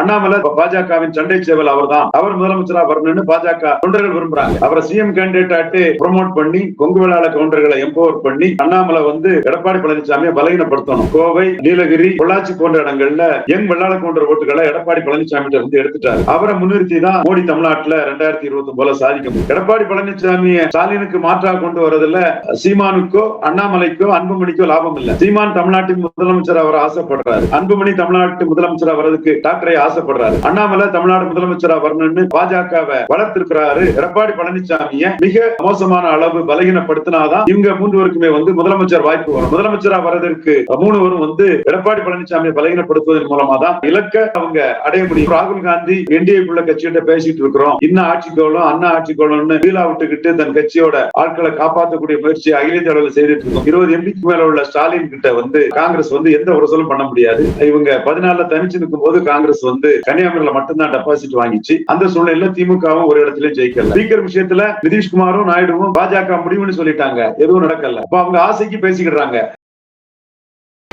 அண்ணாமலை பாஜகவின் சண்டை சேவல் அவர்தான். அவர் முதலமைச்சரா வரணும்னு பாஜக தொண்டர்கள் விரும்புறாங்க. அவரை சிஎம் கேண்டிடேட் ஆட்டு ப்ரொமோட் பண்ணி கொங்கு வேளாள கவுண்டர்களை எம்பவர் பண்ணி அண்ணாமலை வந்து எடப்பாடி பழனிசாமியை பலகீனப்படுத்தணும் கோவை நீலகிரி பொள்ளாச்சி போன்ற இடங்கள்ல எங் வெள்ளாள கவுண்டர் ஓட்டுகளை எடப்பாடி பழனிசாமி வந்து எடுத்துட்டாரு. அவரை முன்னிறுத்தி தான் மோடி தமிழ்நாட்டுல ரெண்டாயிரத்தி இருபத்தி போல சாதிக்க முடியும். எடப்பாடி பழனிசாமியை ஸ்டாலினுக்கு மாற்றாக கொண்டு வரதுல சீமானுக்கோ அண்ணாமலைக்கோ அன்புமணிக்கோ லாபம் இல்ல. சீமான் தமிழ்நாட்டின் முதலமைச்சர் அவர் ஆசைப்படுறாரு. அன்புமணி தமிழ்நாட்டு முதலமைச்சர் வர்றதுக்கு டாக்டரை ஆசைப்படுறாரு. அண்ணாமலை தமிழ்நாடு முதலமைச்சரா வரணும்னு பாஜகவை வளர்த்திருக்கிறாரு. எடப்பாடி பழனிசாமிய மிக மோசமான அளவு பலகீனப்படுத்தினாதான் இவங்க மூன்றுவருக்குமே வந்து முதலமைச்சர் வாய்ப்பு வரும். முதலமைச்சரா வர்றதற்கு மூணுவரும் வந்து எடப்பாடி பழனிசாமியை பலகீனப்படுத்துவதன் மூலமா தான் இலக்க அவங்க அடைய முடியும். ராகுல் காந்தி என்டிஏக்குள்ள கட்சிகிட்ட பேசிட்டு இருக்கிறோம். இன்னும் ஆட்சி கோலம் அண்ணா ஆட்சி கோலம்னு வீலா விட்டுக்கிட்டு தன் கட்சியோட ஆட்களை காப்பாற்றக்கூடிய முயற்சி அகில இந்திய அளவில் செய்துட்டு இருக்கோம். இருபது எம்பிக்கு மேல உள்ள ஸ்டாலின் கிட்ட வந்து காங்கிரஸ் வந்து எந்த ஒரு சொல்லும் பண்ண முடியாது. இவங்க பதினாலுல தனிச்சு நிற்கும் போது காங்கிரஸ் வந்து கன்னியாகுமரியில மட்டும்தான் டெபாசிட் வாங்கிச்சு. அந்த சூழ்நிலையில திமுகவும் ஒரு இடத்துல ஜெயிக்கல. ஸ்பீக்கர் விஷயத்துல நிதிஷ்குமாரும் நாயுடுவும் பாஜக முடிவுன்னு சொல்லிட்டாங்க. எதுவும் நடக்கல. அப்ப அவங்க ஆசைக்கு பேசிக்கிடுறாங்க.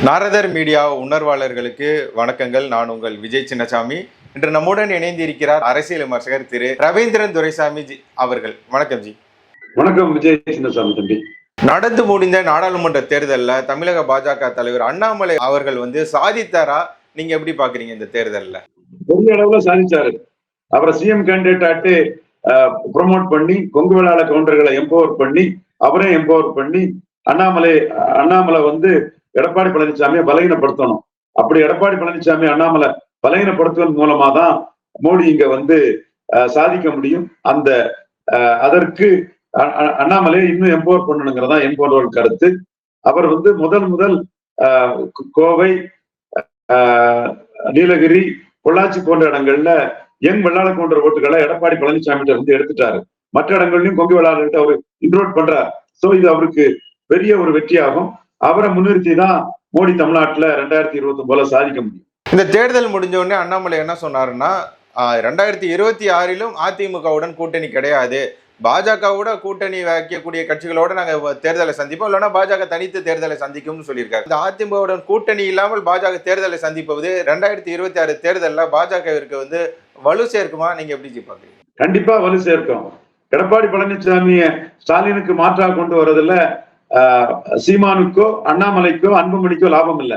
நாரதர் மீடியா உணர்வாளர்களுக்கு வணக்கங்கள். நான் உங்கள் விஜய் சின்னசாமி. இன்று நம்முடன் இணைந்து இருக்கிறார் அரசியல் விமர்சகர் திரு ரவீந்திரன் துரைசாமி ஜி அவர்கள். வணக்கம் ஜி. வணக்கம் விஜய் சின்னசாமி தம்பி. நடந்து முடிந்த நாடாளுமன்ற தேர்தல்ல தமிழக பாஜக தலைவர் அண்ணாமலை அவர்கள் வந்து சாதித்தாரா நீங்க எப்படி பாக்குறீங்க இந்த தேர்தல்ல? பெரிய அளவுல சாதிச்சாரு. அவரை சிஎம் கேண்டிடேட் ஆட்டு ப்ரொமோட் பண்ணி கொங்கு வேளாள கவுண்டர்களை எம்பவர் பண்ணி அவரே எம்பவர் பண்ணி அண்ணாமலை அண்ணாமலை வந்து எடப்பாடி பழனிசாமியை பலகீனப்படுத்தணும். அப்படி எடப்பாடி பழனிசாமி அண்ணாமலை பலகீனப்படுத்துவதன் மூலமா தான் மோடி இங்க வந்து அஹ், சாதிக்க முடியும். அந்த அதற்கு அ- அ- அண்ணாமலையை இன்னும் எம்பவர் பண்ணணுங்கிறதா எம்பவர் கருத்து. அவர் வந்து முதல் முதல் கோவை நீலகிரி பொள்ளாச்சி போன்ற இடங்கள்ல எங் வெள்ளாள போன்ற ஓட்டுகளை எடப்பாடி பழனிசாமி இருந்து எடுத்துட்டாரு. மற்ற இடங்கள்லயும் கொங்கு வெள்ளாளர்கிட்ட அவர் இன்ட்ரோட் பண்றார். சோ இது அவருக்கு பெரிய ஒரு வெற்றியாகும். அவரை முன்னிறுத்தி தான் மோடி தமிழ்நாட்டுல ரெண்டாயிரத்தி இருபத்தி போல சாதிக்க முடியும். இந்த தேர்தல் முடிஞ்ச உடனே அண்ணாமலை என்ன சொன்னாருன்னா ஆஹ், ரெண்டாயிரத்தி இருபத்தி ஆறிலும் அதிமுகவுடன் கூட்டணி கிடையாது. பாஜகவோட கூட்டணி வைக்கக்கூடிய கட்சிகளோட நாங்க தேர்தலை சந்திப்போம். இல்லைன்னா பாஜக தனித்து தேர்தலை சந்திக்கும்னு சொல்லியிருக்காரு. இந்த அதிமுகவுடன் கூட்டணி இல்லாமல் பாஜக தேர்தலை சந்திப்பது ரெண்டாயிரத்தி இருபத்தி ஆறு தேர்தலில் பாஜகவிற்கு வந்து வலு சேர்க்குமா? நீங்க எப்படி பாக்குறீங்க கண்டிப்பா வலு சேர்க்கும். எடப்பாடி பழனிசாமியை ஸ்டாலினுக்கு மாற்றாக கொண்டு வரதுல ஆஹ், சீமானுக்கோ அண்ணாமலைக்கோ அன்புமணிக்கோ லாபம் இல்ல.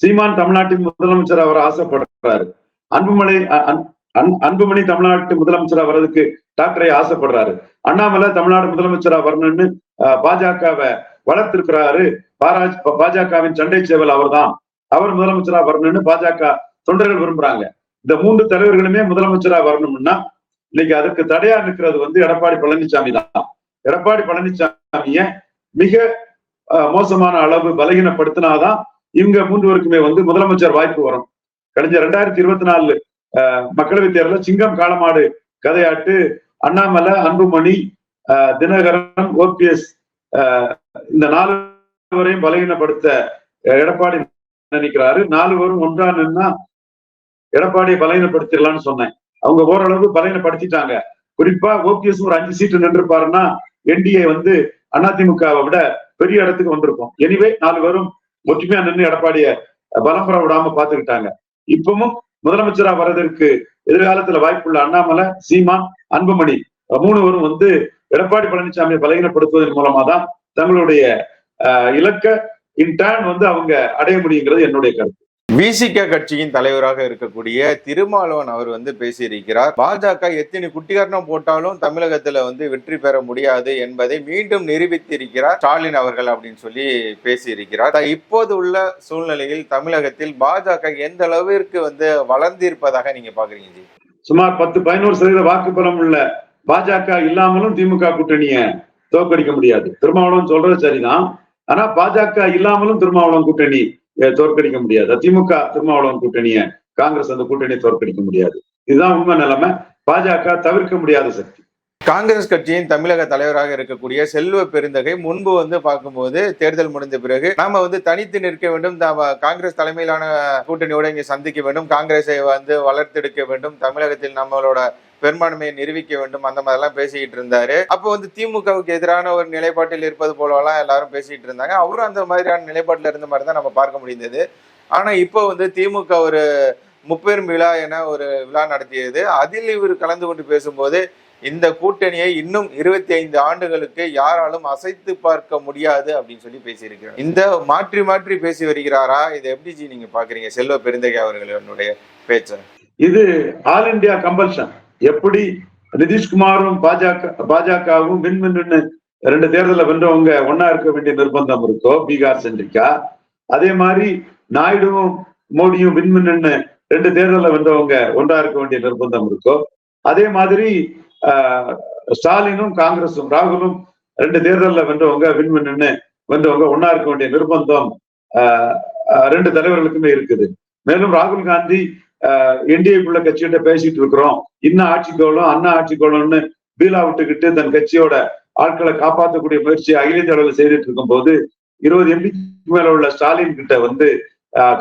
சீமான் தமிழ்நாட்டின் முதலமைச்சர் அவர் ஆசைப்படுறாரு. அன்புமலை அன்- அன்புமணி தமிழ்நாட்டு முதலமைச்சரா வர்றதுக்கு டாக்டரை ஆசைப்படுறாரு. அண்ணாமலை தமிழ்நாடு முதலமைச்சரா வரணும்னு பாஜகவை வளர்த்திருக்கிறாரு. பாராஜ்- பாஜகவின் சண்டை சேவல் அவர்தான். அவர் முதலமைச்சரா வரணும்னு பாஜக தொண்டர்கள் விரும்புறாங்க. இந்த மூன்று தலைவர்களுமே முதலமைச்சரா வரணும்னா இன்னைக்கு அதுக்கு தடையா நிற்கிறது வந்து எடப்பாடி பழனிசாமி தான். எடப்பாடி பழனிசாமிய மிக அஹ், மோசமான அளவு பலகீனப்படுத்தினாதான் இவங்க மூன்றுவருக்குமே வந்து முதலமைச்சர் வாய்ப்பு வரும். கழிஞ்ச ரெண்டாயிரத்தி இருபத்தி நாலு மக்களவைத் தேர்தலில் சிங்கம் காளமாடு கதையாட்டு அண்ணாமலை அன்புமணி தினகரன் ஓபிஎஸ் இந்த நாலு வரையும் பலகீனப்படுத்த அஹ், எடப்பாடி நினைக்கிறாரு. நாலு பேரும் ஒன்றா நின்னா எடப்பாடியை பலகீனப்படுத்திடலாம்னு சொன்னேன். அவங்க ஓரளவு பலகீனப்படுத்திட்டாங்க குறிப்பா ஓபிஎஸ் ஒரு அஞ்சு சீட்டு நின்றுப்பாருன்னா என்டிஏ வந்து அதிமுகவை விட பெரிய இடத்துக்கு வந்திருக்கும். எனிவே நாலு பேரும் ஒற்றுமையா நின்று எடப்பாடிய பலம் பெற விடாம பாத்துக்கிட்டாங்க இப்பவும் முதலமைச்சரா வர்றதற்கு எதிர்காலத்துல வாய்ப்புள்ள அண்ணாமலை சீமான் அன்புமணி மூணுவரும் வந்து எடப்பாடி பழனிசாமியை பலகீனப்படுத்துவதன் மூலமா தான் தங்களுடைய இலக்க இன் வந்து அவங்க அடைய முடியுங்கிறது என்னுடைய கருத்து. விசிக கட்சியின் தலைவராக இருக்கக்கூடிய திருமாவளவன் அவர் வந்து பேசியிருக்கிறார். பாஜக எத்தனை குட்டிகரணம் போட்டாலும் தமிழகத்துல வந்து வெற்றி பெற முடியாது என்பதை மீண்டும் நிரூபித்திருக்கிறார் ஸ்டாலின் அவர்கள் அப்படின்னு சொல்லி பேசியிருக்கிறார். இப்போது உள்ள சூழ்நிலையில் தமிழகத்தில் பாஜக எந்த அளவிற்கு வந்து வளர்ந்திருப்பதாக நீங்க பாக்குறீங்க ஜி? சுமார் பத்து பதினோரு சதவீத வாக்குப்பலம் உள்ள பாஜக இல்லாமலும் திமுக கூட்டணிய தோற்கடிக்க முடியாது. திருமாவளவன் சொல்றது சரிதான். ஆனா பாஜக இல்லாமலும் திருமாவளவன் கூட்டணி தோற்கடிக்க முடியாது. திமுக திருமாவளவன் கூட்டணியை காங்கிரஸ் அந்த கூட்டணியை தோற்கடிக்க முடியாது. இதுதான் உண்மை நிலைமை. பாஜக தவிர்க்க முடியாத சக்தி. காங்கிரஸ் கட்சியின் தமிழக தலைவராக இருக்கக்கூடிய செல்வ பெருந்தகை முன்பு வந்து பார்க்கும்போது தேர்தல் முடிந்த பிறகு நாம வந்து தனித்து நிற்க வேண்டும். காங்கிரஸ் தலைமையிலான கூட்டணியோட இங்க சந்திக்க வேண்டும். காங்கிரஸை வந்து வளர்த்தெடுக்க வேண்டும். தமிழகத்தில் நம்மளோட பெரும்பான்மையை நிரூபிக்க வேண்டும் அந்த மாதிரிலாம் பேசிக்கிட்டு இருந்தாரு. அப்போ வந்து திமுகவுக்கு எதிரான ஒரு நிலைப்பாட்டில் இருப்பது போலலாம் எல்லாரும் பேசிட்டு இருந்தாங்க. அவரும் அந்த மாதிரியான நிலைப்பாட்டில் இருந்த மாதிரி தான் நம்ம பார்க்க முடிந்தது. ஆனா இப்போ வந்து திமுக ஒரு முப்பெரும் விழா என ஒரு விழா நடத்தியது. அதில் இவர் கலந்து கொண்டு பேசும்போது இந்த கூட்டணியை இன்னும் இருபத்தி ஐந்து ஆண்டுகளுக்கு யாராலும் அசைத்து பார்க்க முடியாது அப்படின்னு சொல்லி பேசியிருக்கிறார். இந்த மாற்றி மாற்றி பேசி வருகிறாரா? இதை எப்படி ஜி நீங்க பாக்குறீங்க செல்வ பெருந்தகை அவர்களுடைய பேச்சை. இது ஆல் இந்தியா கம்பல்ஷன். எப்படி நிதிஷ்குமாரும் பாஜக பாஜகவும் வின் ரெண்டு தேர்தல வென்றவங்க ஒன்னா இருக்க வேண்டிய நிர்பந்தம் இருக்கோ பீகார் சென்றிக்கா அதே மாதிரி நாயுடுவும் மோடியும் வின் ரெண்டு தேர்தல வென்றவங்க ஒன்றா இருக்க வேண்டிய நிர்பந்தம் இருக்கோ? அதே மாதிரி ஆஹ், ஸ்டாலினும் காங்கிரஸும் ராகுலும் ரெண்டு தேர்தலில் வென்றவங்க வின் வென்றவங்க ஒன்னா இருக்க வேண்டிய நிர்பந்தம் ஆஹ், ரெண்டு தலைவர்களுக்குமே இருக்குது. மேலும் ராகுல் காந்தி என்டிஏக்குள்ள கட்சிகிட்ட பேசிட்டு இருக்கிறோம். இன்னும் கோலம் அண்ணா ஆட்சி கோலம்னு பீலா விட்டுக்கிட்டு தன் கட்சியோட ஆட்களை காப்பாற்றக்கூடிய முயற்சி அகில இந்திய அளவில் செய்துட்டு இருக்கும் போது இருபது எம்பிக்கு மேல உள்ள ஸ்டாலின் கிட்ட வந்து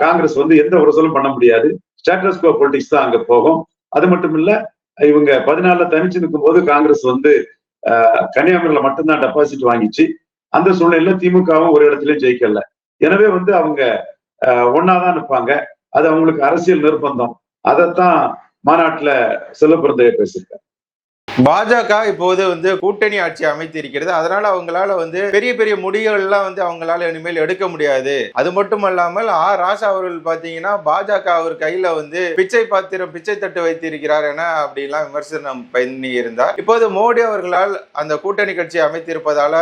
காங்கிரஸ் வந்து எந்த உரசலும் பண்ண முடியாது. ஸ்டேட்டஸ் கோ பொலிட்டிக்ஸ் தான் அங்க போகும். அது மட்டும் இல்ல இவங்க பதினாலுல தனிச்சு நிற்கும் போது காங்கிரஸ் வந்து கன்னியாகுமரியில மட்டும்தான் டெபாசிட் வாங்கிச்சு. அந்த சூழ்நிலையில திமுகவும் ஒரு இடத்துலயும் ஜெயிக்கல. எனவே வந்து அவங்க ஒன்னாதான் ஒண்ணாதான் நிற்பாங்க. அது அவங்களுக்கு அரசியல் நிர்பந்தம். அதைத்தான் மாநாட்டுல செல்லப்பிறந்தைய பேசியிருக்காரு. பாஜக இப்போது வந்து கூட்டணி ஆட்சி அமைத்து இருக்கிறது அதனால அவங்களால வந்து பெரிய பெரிய முடிவுகள்லாம் வந்து அவங்களால இனிமேல் எடுக்க முடியாது. அது மட்டும் அல்லாமல் ஆர் ராசா அவர்கள் பாத்தீங்கன்னா பாஜக அவர் கையில வந்து பிச்சை பாத்திரம் பிச்சை தட்டு வைத்திருக்கிறார் என அப்படிலாம் விமர்சனம் பண்ணி இருந்தார் இப்போது மோடி அவர்களால் அந்த கூட்டணி கட்சி அமைத்திருப்பதால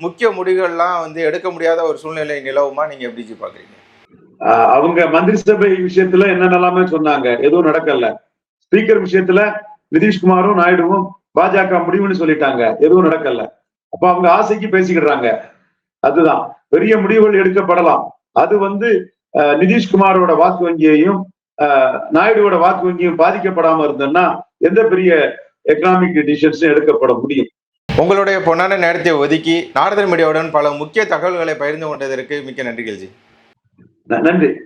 முக்கிய முடிவுகள்லாம் வந்து எடுக்க முடியாத ஒரு சூழ்நிலை நிலவுமா? நீங்க எப்படி பாக்குறீங்க அவங்க மந்திரி சபை விஷயத்துல என்னென்னலாமே சொன்னாங்க. எதுவும் நடக்கல. ஸ்பீக்கர் விஷயத்துல நிதிஷ்குமாரும் நாயுடுவும் பாஜக முடிவுன்னு சொல்லிட்டாங்க. எதுவும் நடக்கல. அப்ப அவங்க ஆசைக்கு பேசிக்கிடுறாங்க. அதுதான். பெரிய முடிவுகள் எடுக்கப்படலாம். அது வந்து ஆஹ் நிதிஷ்குமாரோட வாக்கு வங்கியையும் ஆஹ் நாயுடுவோட வாக்கு வங்கியும் பாதிக்கப்படாம இருந்ததுன்னா எந்த பெரிய எக்கனாமிக் டிசிஷன்ஸும் எடுக்கப்பட முடியும். உங்களுடைய பொன்னான நேரத்தை ஒதுக்கி நாரதன் மீடியாவுடன் பல முக்கிய தகவல்களை பகிர்ந்து கொண்டதற்கு மிக்க நன்றிகள் ஜி நன்றி.